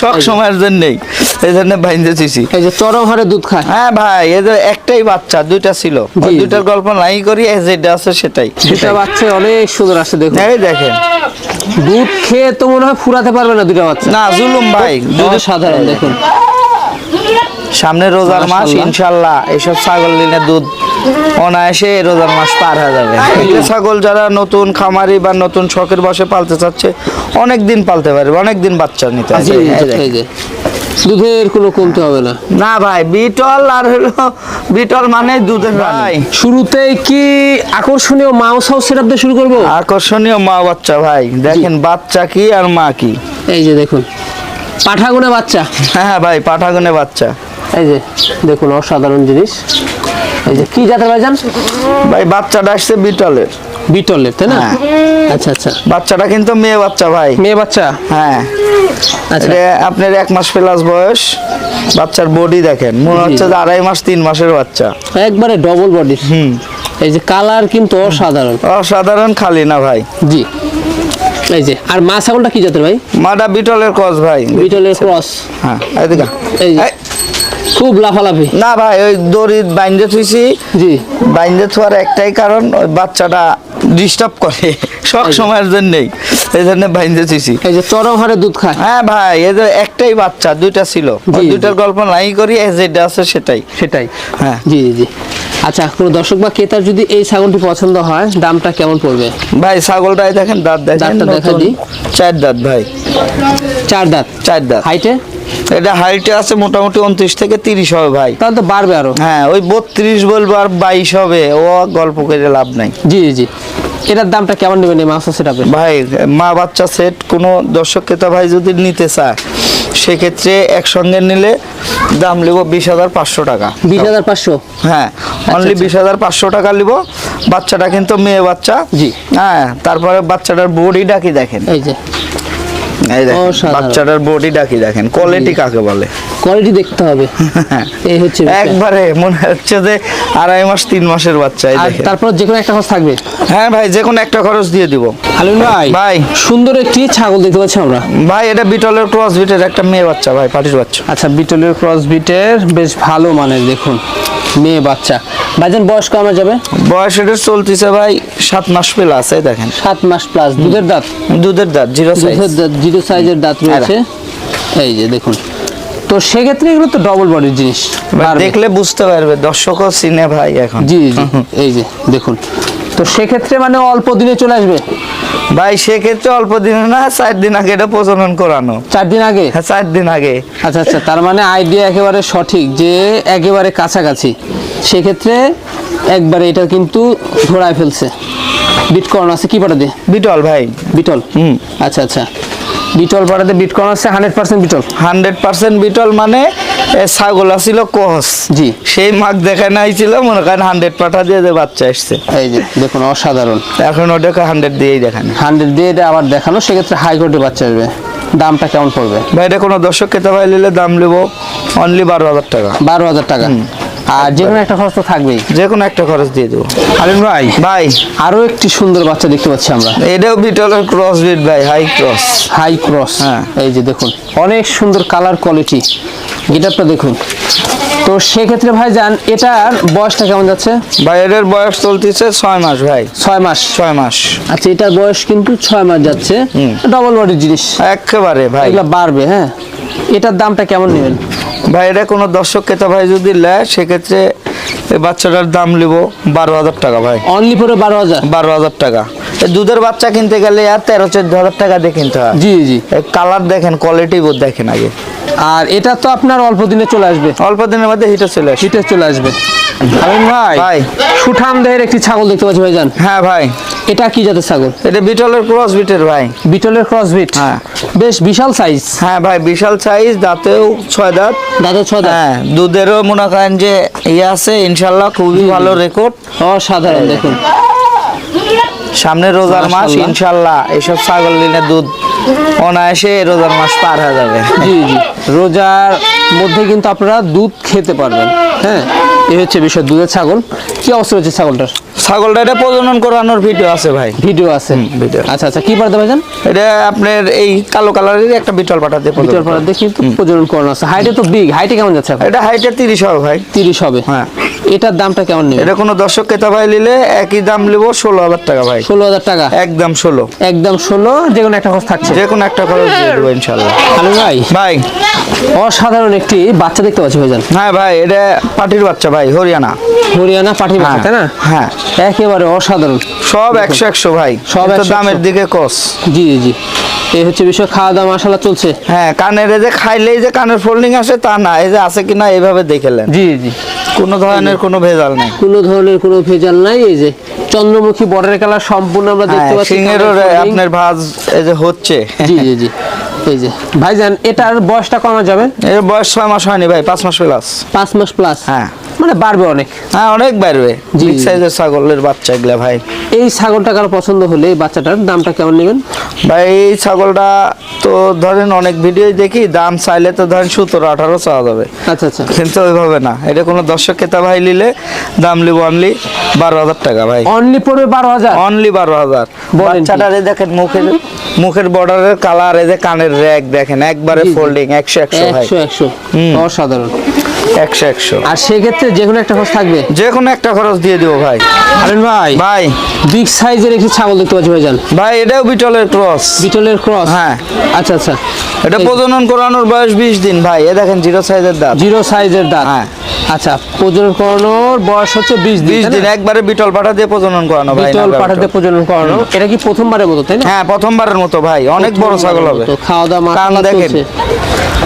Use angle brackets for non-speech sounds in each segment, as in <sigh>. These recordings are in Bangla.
সব সময়ের জন্যই। এই জন্য বাইন্দে চিছি এই যে চরম হারে দুধ খায়। হ্যাঁ ভাই এদের একটাই বাচ্চা দুইটা ছিল। ওই দুইটার গল্প নাই করি এই যেটা আছে সেটাই। সেটাই। বাচ্চা অনেক সুন্দর আছে দেখুন। এই দেখেন। দুধ খেয়ে তো মনে হয় ফুরাতে পারবে না দুটা বাচ্চা। না জুলুম ভাই। দুধ সাধারণ দেখুন। সামনে রোজার মাস। ইনশাল্লাহ এইসব ছাগল দিনে দুধ অনায়াসে রোজার মাস পার হয়ে যাবে। ছাগল যারা নতুন খামারি বা নতুন শখের বসে পালতে চাচ্ছে অনেক দিন পালতে পারবে অনেক দিন বাচ্চা নিতে যে দুধের কোনো কমতে হবে না। না ভাই বিটল আর হলো বিটল মানে দুধের ভাই শুরুতেই কি আকর্ষণীয় মাউস হাউস সেটআপ দিয়ে শুরু করব? আকর্ষণীয় মা বাচ্চা ভাই দেখেন বাচ্চা কি আর মা কি। এই যে দেখুন পাঠাগুনে বাচ্চা। হ্যাঁ ভাই পাঠাগনে বাচ্চা। এই যে দেখুন অসাধারণ জিনিস। এই যে কি জাতের ভাইজান ভাই বাচ্চাটা আসছে বিটলের। বিটলের তাই না? হ্যাঁ। আচ্ছা আচ্ছা। বাচ্চাটা কিন্তু মেয়ে বাচ্চা ভাই। মেয়ে বাচ্চা? হ্যাঁ। আচ্ছা। আপনার এক মাস প্লাস বয়স। বাচ্চার বডি দেখেন। মনে হচ্ছে যে আড়াই মাস তিন মাসের বাচ্চা। একবারে ডবল বডি হুম। এই যে কালার কিন্তু অসাধারণ। অসাধারণ খালি না ভাই। জি। এই যে আর মা ছাগলটা কি জাতের ভাই? মাটা বিটলের কস ভাই। বিটলের ক্রস হ্যাঁ এদিকে এই যে। এই, খুব লাফালাফি। না ভাই ওই দড়ি বাইন্দে থুইছি। জি। বাইন্দে থোয়ার একটাই কারণ ওই বাচ্চাটা ডিস্টার্ব করে সব সময়ের জন্যই। এই জন্য বাইন্দে থুইছি। এই যে চরম হারে দুধ খায়। হ্যাঁ ভাই এদের একটাই বাচ্চা দুইটা ছিল। দুইটার গল্প নাই করি এই যেটা আছে সেটাই। সেটাই। হ্যাঁ। জি জি আচ্ছা কোনো দর্শক বা ক্রেতার যদি এই ছাগলটি পছন্দ হয় দামটা কেমন পড়বে? ভাই ছাগলটাই দেখেন দাঁত দেখেন দাঁতটা দেখা। দিই। চার দাঁত ভাই। চার দাঁত। চার দাঁত। হাইটে এটা হাইটে আছে মোটামুটি উনত্রিশ থেকে তিরিশ হবে ভাই। তাহলে তো বাড়বে আরও। হ্যাঁ ওই বত্রিশ বলব আর বাইশ হবে ও গল্প করে লাভ নাই। জি জি এটার দামটা কেমন নেবেন এই মাংস সেটাপে ভাই মা বাচ্চা সেট কোনো দর্শক ক্রেতা ভাই যদি নিতে চায় সেক্ষেত্রে একসঙ্গে নিলে দাম নেব বিশ হাজার পাঁচশো টাকা। বিশ হাজার পাঁচশো? হ্যাঁ অনলি আচ্ছা। বিশ হাজার পাঁচশো টাকা নিব। বাচ্চাটা কিন্তু মেয়ে বাচ্চা। জি। হ্যাঁ তারপরে বাচ্চাটার বডিটা কি দেখেন? এই যে। এই দেখেন বাচ্চাটার বডিটা কি দেখেন? কোয়ালিটি কাকে বলে? কোয়ালিটি দেখতে হবে। <laughs> এই হচ্ছে একবারে মনে হচ্ছে যে আড়াই মাস তিন মাসের বাচ্চা এই দেখেন। তারপর যে কোনো একটা খরচ থাকবে? হ্যাঁ ভাই যে কোনো একটা খরচ দিয়ে দিব। আলিম ভাই ভাই। সুন্দর একটি ছাগল দেখতে পাচ্ছি আমরা। ভাই এটা বিটলের ক্রস বিটের একটা মেয়ে বাচ্চা ভাই পাটির বাচ্চা। আচ্ছা বিটলের ক্রস বিটের বেশ ভালো মানের দেখুন। মেয়ে বাচ্চা। ভাইজান বয়স কমে যাবে? বয়স এটা চলতেছে ভাই সাত মাস প্লাস এই দেখেন। সাত মাস প্লাস দুধের দাঁত? দুধের দাঁত জিরো সাইজ জিরো সাইজের দাঁত রয়েছে। এই যে দেখুন। তো সেক্ষেত্রে এগুলো তো ডবল বডির জিনিস। দেখলে বুঝতে পারবে দর্শকও সিনে ভাই এখন। জি জি। এই যে দেখুন। তো সেক্ষেত্রে মানে অল্প দিনে চলে আসবে? ভাই সেক্ষেত্রে অল্প দিনে না চার দিন আগে এটা প্রজনন করানো। চার দিন আগে? হ্যাঁ চার দিন আগে। আচ্ছা আচ্ছা তার মানে আইডিয়া একেবারে সঠিক যে একেবারে কাছাকাছি। সেক্ষেত্রে একবারে এটা কিন্তু ধরায় ফেলছে। বিটকর্ন আছে কি পাঠাতে? বিটল ভাই। বিটল হুম। আচ্ছা আচ্ছা। বিটল পাঠাতে বিটকর্ন আছে hundred percent Beetal hundred percent Beetal মানে ছাগল ছিল কস জি। সেই মাগ দেখা নাই ছিল মনে করেন হান্ড্রেড পাঠা দিয়ে যে বাচ্চা এসছে এই যে দেখুন অসাধারণ। এখন ওটাকে হান্ড্রেড দিয়েই দেখান। হান্ড্রেড দিয়ে আবার দেখানো সেক্ষেত্রে হাই কোর্টে বাচ্চা আসবে। দামটা কেমন পড়বে? ভাই এটা কোনো দর্শক খেতে ভাই নিলে দাম নেব অনলি বারো হাজার টাকা। বারো হাজার টাকা। আর যে কোনো একটা খরচ তো থাকবেই। যে কোনো একটা খরচ দিয়ে দেবো। আলিম ভাই ভাই। আরও একটি সুন্দর বাচ্চা দেখতে পাচ্ছি আমরা। এটাও বিটলের ক্রস বিট ভাই হাই ক্রস হাই ক্রস হ্যাঁ। এই যে দেখুন অনেক সুন্দর কালার কোয়ালিটি গিটারটা দেখুন। তো সেক্ষেত্রে ভাই যান এটার বয়সটা কেমন যাচ্ছে? ভাই এটার বয়স চলতেছে ছয় মাস ভাই। ছয় মাস? ছয় মাস। আচ্ছা এটার বয়স কিন্তু ছয় মাস যাচ্ছে। ডবল বডির জিনিস। একেবারে ভাই। এগুলো বাড়বে হ্যাঁ? এটার দামটা কেমন নেবেন? ভাই এটা কোনো দর্শক ক্রেতা ভাই যদি নেয় সেক্ষেত্রে এই বাচ্চাটার দাম নিব বারো হাজার টাকা ভাই। অনলি পরে বারো হাজার? বারো হাজার টাকা। দুধের বাচ্চা কিনতে গেলে আর তেরো চোদ্দ হাজার টাকা দিয়ে কিনতে হয়। জি জি। কালার দেখেন কোয়ালিটি বোধ দেখেন আগে। আর এটা তো আপনার অল্প দিনে চলে আসবে। অল্প দিনের মধ্যে হিটে চলে আসে হিটে চলে আসবে। আমিন ভাই। ভাই। সুঠাম দেহের একটি ছাগল দেখতে পাচ্ছি ভাই যান হ্যাঁ ভাই। এটা কি জাতের ছাগল? এটা বিটলের ক্রস বিটের ভাই। বিটলের ক্রস বিট হ্যাঁ। বেশ বিশাল সাইজ হ্যাঁ ভাই বিশাল সাইজ দাঁতেও ছয় দাঁত। দাদা ছয় দাঁত। হ্যাঁ দুধেরও মনে করেন যে ইয়ে আছে ইনশাল্লাহ খুবই ভালো রেকর্ড অসাধারণ দেখুন। সামনে রোজার মাস। ইনশাল্লাহ এসব ছাগল নিলে দুধ অনায়াসে রোজার মাস পার হয়ে যাবে। জি জি। রোজার মধ্যে কিন্তু আপনারা দুধ খেতে পারবেন। হ্যাঁ এই হচ্ছে বিষয় দুধের ছাগল। কি অবস্থা হচ্ছে ছাগলটার? ছাগলটা এটা প্রজনন করানোর ভিডিও আছে ভাই। ভিডিও আছে। ভিডিও। আচ্ছা আচ্ছা কি পারতে ভাইজান? এটা আপনার এই কালো কালারের একটা বিটল পাঠা দিয়ে ভিডিওর পর দেখি কিন্তু প্রজনন করানো আছে। হাইটে তো বিগ হাইটে কেমন যাচ্ছে এটা হাইটে তিরিশ হবে ভাই। তিরিশ হবে। হ্যাঁ। এটার দামটা কেমন নেবে এটা কোনো দর্শক ক্রেতা ভাই নিলে একই দাম নেব ষোলো হাজার টাকা ভাই। ষোলো হাজার টাকা? একদম ষোলো। একদম ষোলো যে কোনো একটা খরচ থাকছে। যে কোনো একটা খরচ দিয়ে দেবো ইনশাল্লাহ হ্যালো ভাই ভাই। অসাধারণ একটি বাচ্চা দেখতে পাচ্ছি ভাইজান। হ্যাঁ ভাই এটা পাটির বাচ্চা ভাই হরিয়ানা। হরিয়ানা পাটির বাচ্চা তাই না? হ্যাঁ। একেবারে অসাধারণ। সব একশো একশো ভাই। সব দামের দিকে কস। জি জি এই হচ্ছে বিষয় খাওয়া দাওয়া মশালা চলছে। হ্যাঁ কানের যে খাইলেই যে কানের ফোল্ডিং আসে তা না এই যে আছে কিনা এইভাবে দেখেলেন জি জি। কোনো ধরনের কোনো ভেজাল নাই। কোনো ধরনের কোনো ভেজাল নাই এই যে চন্দ্রমুখী বর্ডারের কালার সম্পূর্ণ আমরা দেখতে হ্যাঁ, পাচ্ছি আপনার ভাজ এই যে হচ্ছে। জি জি জি। এই যে। ভাইজান এটার বয়সটা কমা যাবে? এর বয়স ছয় মাস হয়নি ভাই পাঁচ মাস প্লাস পাঁচ মাস প্লাস হ্যাঁ। মানে বাড়বে অনেক। হ্যাঁ অনেক জি, বিগ সাইজের ছাগলের বাচ্চা এগুলা ভাই। এই ছাগলটা কারও পছন্দ হলে এই বাচ্চাটার দামটা কেমন নেবেন? ভাই এই ছাগলটা তো ধরেন অনেক ভিডিও দেখি দাম চাইলে তো ধরেন সতেরো আঠারো চাওয়া যাবে। আচ্ছা আচ্ছা। কিন্তু ওইভাবে না। এটা কোনো দর্শক ক্রেতা ভাই নিলে দাম লিব অনলি বারো হাজার টাকা ভাই। অনলি পড়বে বারো হাজার? অনলি বারো হাজার? বাচ্চাটার দেখেন মুখের মুখের বর্ডারের কালার এই যে কানের র্যাক দেখেন একবারে। ফোল্ডিং একশো একশো ভাই। একশো একশো। হুম। অসাধারণ। একশো একশো। আর সেক্ষেত্রে যে কোনো একটা খরচ থাকবে? যে কোনো একটা খরচ দিয়ে দিব ভাই। আরেন ভাই ভাই। বিগ সাইজের একটি ছাগল দেখতে পাচ্ছি ভাইজান। ভাই এটাও বিটলের ক্রস বিটলের ক্রস হ্যাঁ। আচ্ছা আচ্ছা। এটা প্রজনন করানোর বয়স বিশ দিন ভাই। এ দেখেন জিরো সাইজের দাঁত। জিরো সাইজের দাঁত। হ্যাঁ। আচ্ছা প্রজনন করানোর বয়স হচ্ছে বিশ দিন বিশ দিন একবারে বিটল পাঠা দিয়ে প্রজনন করানো ভাই বিটল পাঠা দিয়ে। প্রজনন করানো এটা কি প্রথমবারের মতো তাই না? হ্যাঁ প্রথমবারের মতো ভাই অনেক বড় ছাগল হবে। খাওয়া দাওয়া দেখেন।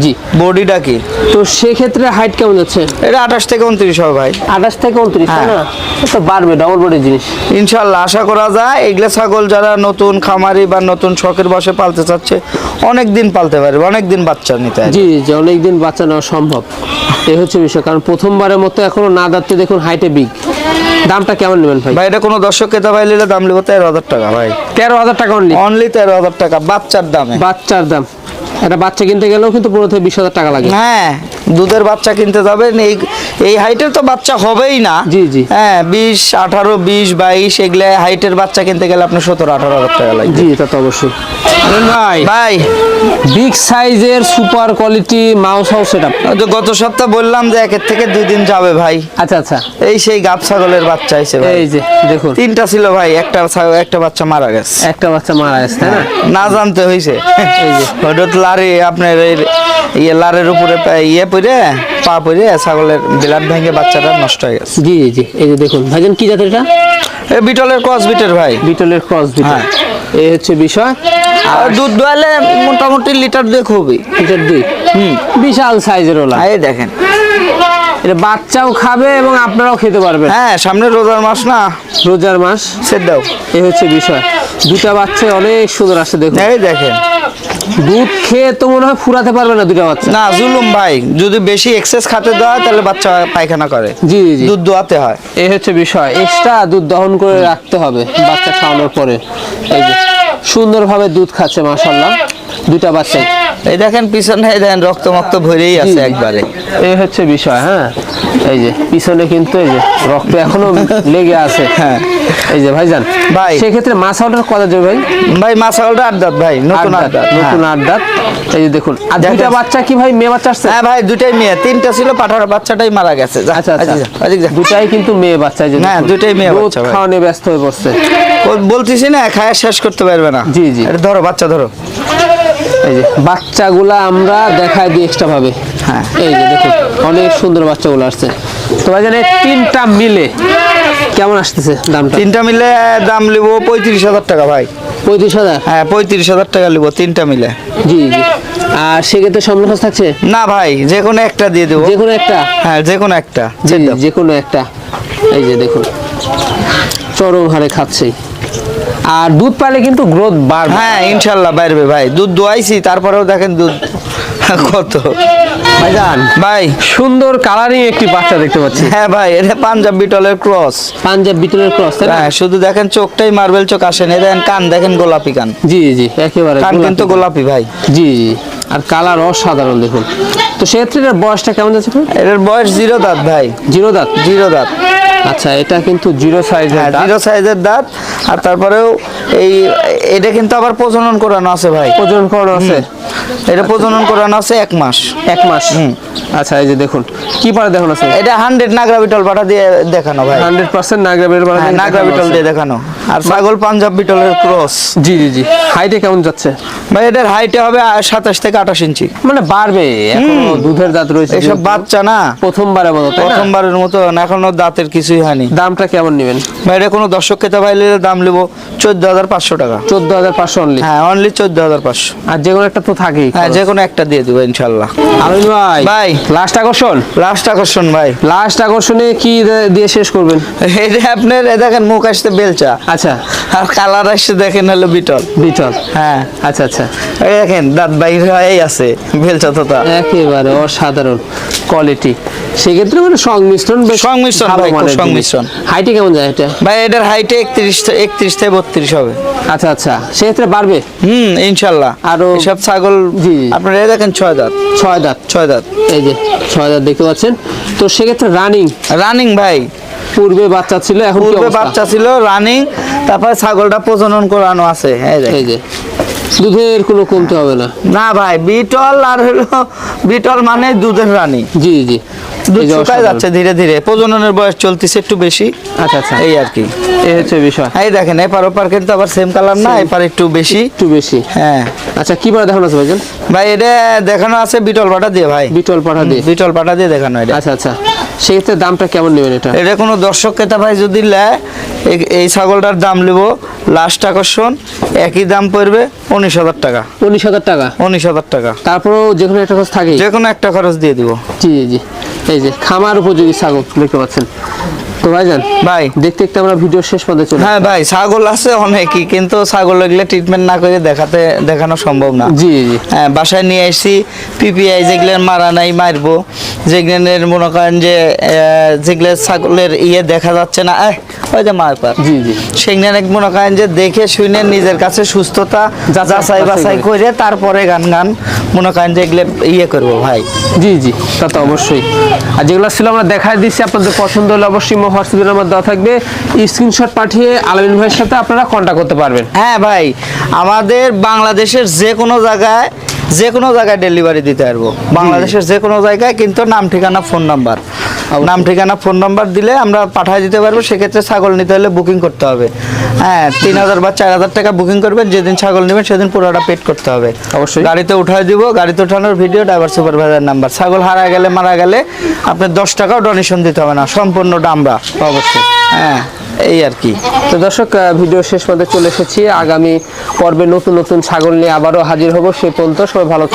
জি। বডিটা কি? তো সেক্ষেত্রে হাইট কেমন যাচ্ছে? এটা আঠাশ থেকে উনত্রিশ হবে ভাই। আঠাশ থেকে উনত্রিশ তাই হ্যাঁ। না তো বাড়বে ডবল বডির জিনিস। ইনশাল্লাহ আশা করা যায় এগুলো ছাগল যারা নতুন খামারি বা নতুন শখের বসে পালতে চাচ্ছে অনেক দিন পালতে পারবে অনেক দিন বাচ্চা নিতে জি জি অনেকদিন বাচ্চা নেওয়া সম্ভব। এই হচ্ছে বিষয় কারণ প্রথমবারের মতো এখনও না দাঁড়তে দেখুন হাইটে বিগ দামটা কেমন নেবেন ভাই? ভাই এটা কোনো দর্শক ক্রেতা ভাই নিলে দাম লিব তেরো হাজার টাকা ভাই। তেরো হাজার টাকা অনলি অনলি তেরো হাজার টাকা বাচ্চার দামে। বাচ্চার দাম। একটা বাচ্চা কিনতে গেলেও কিন্তু পনেরো থেকে বিশ হাজার টাকা লাগে। হ্যাঁ। দুধের বাচ্চা কিনতে যাবেন এই এই হাইটের তো বাচ্চা হবেই না। জি, জি। হ্যাঁ বিশ আঠারো বিশ বাইশ এগুলো হাইটের বাচ্চা কিনতে গেলে আপনার সতেরো আঠারো হাজার টাকা লাগবে। জি তা তো অবশ্যই। ভাই। ভাই বিগ সাইজের সুপার কোয়ালিটি মাউস হাউস গত সপ্তাহ বললাম যে একের থেকে দুই দিন যাবে ভাই। আচ্ছা আচ্ছা। এই সেই গাব ছাগলের বাচ্চা এসে ভাই। এই যে দেখুন। তিনটা ছিল ভাই একটা একটা বাচ্চা মারা গেছে। একটা বাচ্চা মারা গেছে তাই না? না জানতে হয়েছে এই যে। লারে আপনার এই ইয়ে লারের উপরে ইয়ে পরে পা পরে ছাগলের বিলাট ভেঙে বাচ্চাটা নষ্ট হয়ে গেছে। জি জি এই যে দেখুন ভাইজান কি জাতের এটা? এই বিটলের ক্রস বিটের ভাই। বিটলের ক্রস বিটল। হ্যাঁ। এই হচ্ছে বিষয়। আর দুধ দোয়ালে মোটামুটি লিটার দিয়ে খুবই লিটার দুই। হুম। বিশাল সাইজের ওলা। এই দেখেন। এটা বাচ্চাও খাবে এবং আপনারাও খেতে পারবেন। হ্যাঁ সামনে রোজার মাস না। রোজার মাস। সেট দাও। এই হচ্ছে বিষয়। দুটা বাচ্চা অনেক সুন্দর আসছে দেখুন। এই দেখেন। দুধ খেয়ে তো মনে হয় ফুরাতে পারবে না দুটো বাচ্চা। না জুলুম ভাই। যদি বেশি এক্সেস খাতে দেওয়া হয় তাহলে বাচ্চা পায়খানা করে। জি জি জি। দুধ দোয়াতে হয়। এই হচ্ছে বিষয়। এক্সট্রা দুধ দহন করে রাখতে হবে বাচ্চা খাওয়ানোর পরে। এই যে সুন্দরভাবে দুধ খাচ্ছে মাশাল্লাহ দুটা বাচ্চা এই দেখেন পিছনে এই দেখেন রক্ত মক্ত ভরেই আছে। একবারে এই হচ্ছে বিষয় হ্যাঁ এই যে পিছনে কিন্তু এই যে রক্ত এখনও লেগে আছে হ্যাঁ। এই যে ভাইজান ভাই। সেক্ষেত্রে মাছ যাবে ভাই ভাই আড্ডাত ভাই নতুন আট দাঁত, নতুন হ্যাঁ। আট দাঁত এই যে দেখুন আর। দুটা বাচ্চা কি ভাই মেয়ে বাচ্চা আসছে হ্যাঁ ভাই দুটাই মেয়ে তিনটা ছিল পাঠার বাচ্চাটাই মারা গেছে আচ্ছা আচ্ছা। দুটাই কিন্তু মেয়ে বাচ্চা যে হ্যাঁ। দুটাই মেয়ে বাচ্চা। খাওয়ানো ব্যস্ত হয়ে পড়ছে বলতেছি না খায় শেষ করতে পারবে না জি, জি। ধরো বাচ্চা ধরো এই যে বাচ্চাগুলা আমরা দেখাই দিই এক্সট্রা ভাবে। হ্যাঁ। এই যে দেখুন অনেক সুন্দর বাচ্চাগুলো আসছে। তো ভাইজান তিনটা মিলে কেমন আসতেছে দামটা? তিনটা মিলে দাম লিব পঁয়ত্রিশ হাজার টাকা ভাই। পঁয়ত্রিশ হাজার? হ্যাঁ পঁয়ত্রিশ হাজার টাকা লিব তিনটা মিলে। জি জি। আর সেক্ষেত্রে সম্মান খরচ থাকছে? না ভাই যে কোনো একটা দিয়ে দেবো। যে কোনো একটা? হ্যাঁ যে কোনো একটা। জি যে কোনো একটা। এই যে দেখুন চরম হারে খাচ্ছে। আর দুধ পালে কিন্তু গ্রোথ বাড়বে। হ্যাঁ ইনশাল্লাহ বাইরবে ভাই। দুধ দোয়াইছি তারপরেও দেখেন দুধ কত। ভাইজান ভাই। সুন্দর কালারিং একটি বাচ্চা দেখতে পাচ্ছি। হ্যাঁ ভাই এটা পাঞ্জাব বিটলের ক্রস পাঞ্জাব বিটলের ক্রস হ্যাঁ শুধু দেখেন চোখটাই মার্বেল চোখ আসেন এ দেখেন কান দেখেন গোলাপি কান। জি জি একেবারে কান কিন্তু গোলাপি। ভাই। জি জি আর কালার অসাধারণ দেখুন। তো সেক্ষেত্রে এটার বয়সটা কেমন যাচ্ছে এটার বয়স জিরো দাঁত ভাই। জিরো দাঁত? জিরো দাঁত। আচ্ছা এটা কিন্তু জিরো সাইজের হ্যাঁ দাঁত। জিরো সাইজের দাঁত। আর তারপরেও এই এটা কিন্তু আবার প্রজনন করানো আছে ভাই। প্রজনন করানো আছে? এটা প্রজনন করানো আছে এক মাস। এক মাস? আচ্ছা এই যে দেখুন কি পারে দেখানো আছে? এটা হান্ড্রেড নাগরা বিটল পাটা দিয়ে দেখানো ভাই। হান্ড্রেড পার্সেন্ট নাগরাবিটল পাড়া হ্যাঁ, দিয়ে দেখানো। আর ছাগল পাঞ্জাব বিটলের ক্রস। জি জি জি। হাইটে কেমন যাচ্ছে? ভাই এটার হাইটে হবে সাতাশ থেকে আঠাশ ইঞ্চি। মানে বাড়বে এখনও দুধের দাঁত রয়েছে যেহেতু। বাচ্চা না। প্রথমবারের মতো প্রথমবারের মতো এখনও দাঁতের কিছুই হয়নি। দামটা কেমন নেবেন? ভাই এটা কোনো দর্শক খেতে পাইলে দাম নেব চোদ্দ হাজার পাঁচশো টাকা। চোদ্দ হাজার পাঁচশো অনলি হ্যাঁ অনলি চোদ্দ হাজার পাঁচশো। আর যে কোনো একটা তো থাকেই হ্যাঁ যে কোনো একটা দিয়ে দিবো ইনশাল্লাহ। আমিন ভাই ভাই। লাস্ট আকর্ষণ? লাস্ট আকর্ষণ ভাই। লাস্ট আকর্ষণে কি দিয়ে শেষ করবেন? এটা আপনার এ দেখেন মুখ আসতে বেলচা। আচ্ছা। আর কালার আসছে দেখেন হলো বিটল। বিটল। হ্যাঁ। আচ্ছা আচ্ছা। এই দেখেন দাঁত বাইর হয়েই আছে বেলচা তোতা। একেবারে অসাধারণ কোয়ালিটি সেক্ষেত্রে মানে সংমিশ্রণ সংমিশ্রণ। সংমিশ্রণ। হাইটে কেমন যায় এটা? ভাই এটার হাইটে একত্রিশ একত্রিশ থেকে বত্রিশ হবে। আচ্ছা আচ্ছা। সেক্ষেত্রে বাড়বে? হুম ইনশাল্লাহ। আরো- এসব ছাগল জি। আপনার এই দেখেন ছয় দাঁত। ছয় দাঁত। ছয় দাঁত। এই যে ছয় দাঁত দেখতে পাচ্ছেন। তো সেক্ষেত্রে রানিং রানিং ভাই। পূর্বে বাচ্চা ছিল এখন পূর্বে বাচ্চা ছিল রানিং তারপরে ছাগলটা প্রজনন করানো আছে এই যে। দুধের কোনো কমতে হবে না? না ভাই বিটল আর হলো বিটল মানে দুধের রানী। জি জি। দুধ শুকায় যাচ্ছে ধীরে ধীরে প্রজননের বয়স চলতেছে একটু বেশি। আচ্ছা আচ্ছা। এই আর কি। এই হচ্ছে বিষয়। এই দেখেন এপার ওপার কিন্তু আবার সেম কালার না এপার একটু বেশি। একটু বেশি। হ্যাঁ। আচ্ছা কি বার দেখানো আছে ভাইজান? ভাই এটা দেখানো আছে বিটল পাটা দিয়ে ভাই। বিটল পাঠা দিয়ে। বিটল পাটা দিয়ে দেখানো এটা। আচ্ছা আচ্ছা। সেক্ষেত্রে দামটা কেমন নেবেন এটা? এটা কোনো দর্শক ক্রেতা ভাই যদি নেয় এই- এই ছাগলটার দাম নেব লাস্ট আকর্ষণ একই দাম পড়বে উনিশ হাজার টাকা। উনিশ হাজার টাকা? উনিশ হাজার টাকা। তারপরেও যে কোনো একটা খরচ থাকে যে কোনো একটা খরচ দিয়ে দিব। জি জি জি। এই যে খামার উপযোগী ছাগল দেখতে পাচ্ছেন। তো ভাইজান ভাই। দেখতে দেখতে আমরা ভিডিও শেষ পর্যন্ত চলে হ্যাঁ ভাই ছাগল আছে অনেকই কিন্তু ছাগল এগুলো ট্রিটমেন্ট না করে দেখাতে দেখানো সম্ভব না। জি জি। হ্যাঁ বাসায় নিয়ে এসেছি পিপিআই যেগুলো মারা নাই মারবো। যেগুলোর মনে করেন যে যেগুলো ছাগলের ইয়ে দেখা যাচ্ছে না ওই যে মার পার। জি জি। সেগুলো মনে করেন যে দেখে শুনে নিজের কাছে সুস্থতা যাচাই- যাচাই বাছাই করে তারপরে গান গান মনে করেন যে এগুলো ইয়ে করব ভাই। জি জি তা তো অবশ্যই। আর যেগুলো ছিল আমরা দেখাই দিচ্ছি আপনাদের পছন্দ হলে অবশ্যই হোয়াটসঅ্যাপের নাম্বার দেওয়া থাকবে। স্ক্রিনশট পাঠিয়ে আলমিন ভাইয়ের সাথে আপনারা কন্ট্যাক্ট করতে পারবেন। হ্যাঁ ভাই, আমাদের বাংলাদেশের যে কোনো জায়গায় যে কোনো জায়গায় ডেলিভারি দিতে পারব। বাংলাদেশের যে কোনো জায়গায় কিন্তু নাম, ঠিকানা ফোন নাম্বার নাম ঠিকানা ফোন নাম্বার দিলে আমরা পাঠিয়ে দিতে পারব। সেক্ষেত্রে ছাগল নিতে হলে বুকিং করতে হবে। হ্যাঁ তিন হাজার বা চার হাজার টাকা বুকিং করবেন। যেদিন ছাগল নেবেন সেদিন পুরোটা পেড করতে হবে। অবশ্যই। গাড়িতে উঠায় দিব গাড়িতে উঠানোর ভিডিও ড্রাইভার সুপারভাইজার নাম্বার ছাগল হারা গেলে মারা গেলে আপনার দশ টাকাও ডোনেশন দিতে হবে না। সম্পূর্ণ ডামরা অবশ্যই। হ্যাঁ এই আর কি। তো দর্শক ভিডিও শেষ পর্যন্ত চলে এসেছি। আগামী পর্বে নতুন নতুন ছাগল নিয়ে আবারও হাজির হব। সে পর্যন্ত সবাই ভালো